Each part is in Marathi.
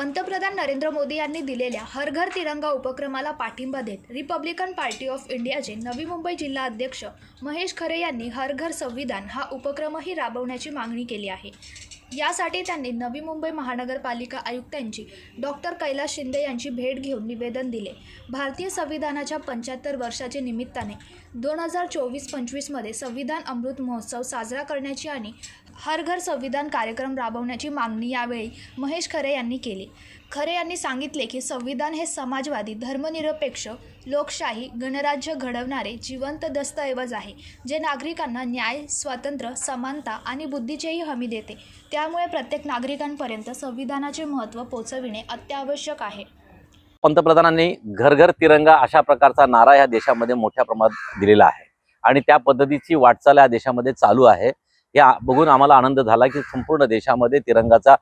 पंतप्रधान नरेंद्र मोदी यांनी दिलेल्या हर घर तिरंगा उपक्रमाला पाठिंबा देत रिपब्लिकन पार्टी ऑफ इंडियाचे नवी मुंबई जिल्हा अध्यक्ष महेश खरे यांनी हर घर संविधान हा उपक्रमही राबवण्याची मागणी केली आहे. यासाठी त्यांनी नवी मुंबई महानगरपालिका आयुक्तांची डॉक्टर कैलास शिंदे यांची भेट घेऊन निवेदन दिले. भारतीय संविधानाच्या पंच्याहत्तर वर्षाचे निमित्ताने दोन हजार चोवीस पंचवीसमध्ये संविधान अमृत महोत्सव साजरा करण्याची आणि हर घर संविधान कार्यक्रम राबवण्याची मागणी यावेळी महेश खरे यांनी केली. खरे यांनी सांगितले की संविधान हे समाजवादी धर्मनिरपेक्ष लोकशाही गणराज्य घडवणारे जिवंत दस्तऐवज आहे जे नागरिकांना न्याय स्वातंत्र्य समानता आणि बुद्धीचीही हमी देते. त्यामुळे प्रत्येक नागरिकांपर्यंत संविधानाचे महत्त्व पोचविणे अत्यावश्यक आहे. पंतप्रधानांनी घर घर तिरंगा अशा प्रकारचा नारा या देशामध्ये मोठ्या प्रमाणात दिलेला आहे आणि त्या पद्धतीची वाटचाल या देशामध्ये चालू आहे. हे बघून आम्हाला आनंद झाला की संपूर्ण देशामध्ये तिरंगाचा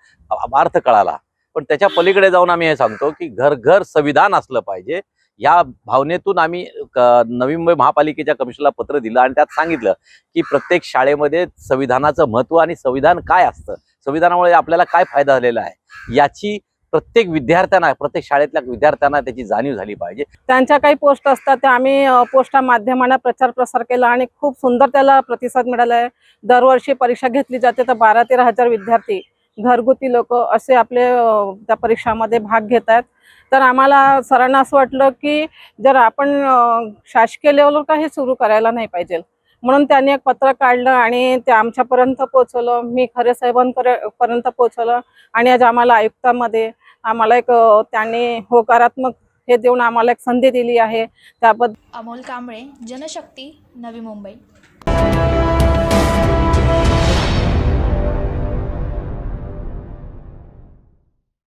अर्थ कळाला. पण त्याच्या पलीकडे जाऊन आम्ही हे सांगतो की घर घर संविधान असलं पाहिजे. या भावनेतून आम्ही क- नवी मुंबई महापालिकेच्या कमिशनला पत्र दिलं आणि त्यात सांगितलं की प्रत्येक शाळेमध्ये संविधानाचं महत्त्व आणि संविधान काय असतं? संविधानामुळे आपल्याला काय फायदा झालेला आहे? याची प्रत्येक विद्यार्थ्यांना प्रत्येक शाळेतल्या विद्यार्थ्यांना त्याची जाणीव झाली पाहिजे. त्यांच्या काही पोस्ट असतात त्या आम्ही पोस्टा माध्यमांना प्रचार प्रसार केला आणि खूप सुंदर त्याला प्रतिसाद मिळाला आहे. दरवर्षी परीक्षा घेतली जाते तर बारा तेरा हजार विद्यार्थी घरगुती लोक असे आपले त्या परीक्षामध्ये भाग घेत आहेत. तर आम्हाला सरांना असं वाटलं की जर आपण शासकीय लेवलवर काही सुरू करायला नाही पाहिजे म्हणून त्यांनी एक पत्र काढलं आणि ते आमच्यापर्यंत पोहोचवलं. मी खरे साहेबांपर्यंत पर्यंत पोहोचवलं आणि आज आम्हाला आयुक्तामध्ये आम्हाला एक त्यांनी होकारात्मक हे देऊन आम्हाला एक संधी दिली आहे. त्याबद्दल अमोल कांबळे जनशक्ती नवी मुंबई.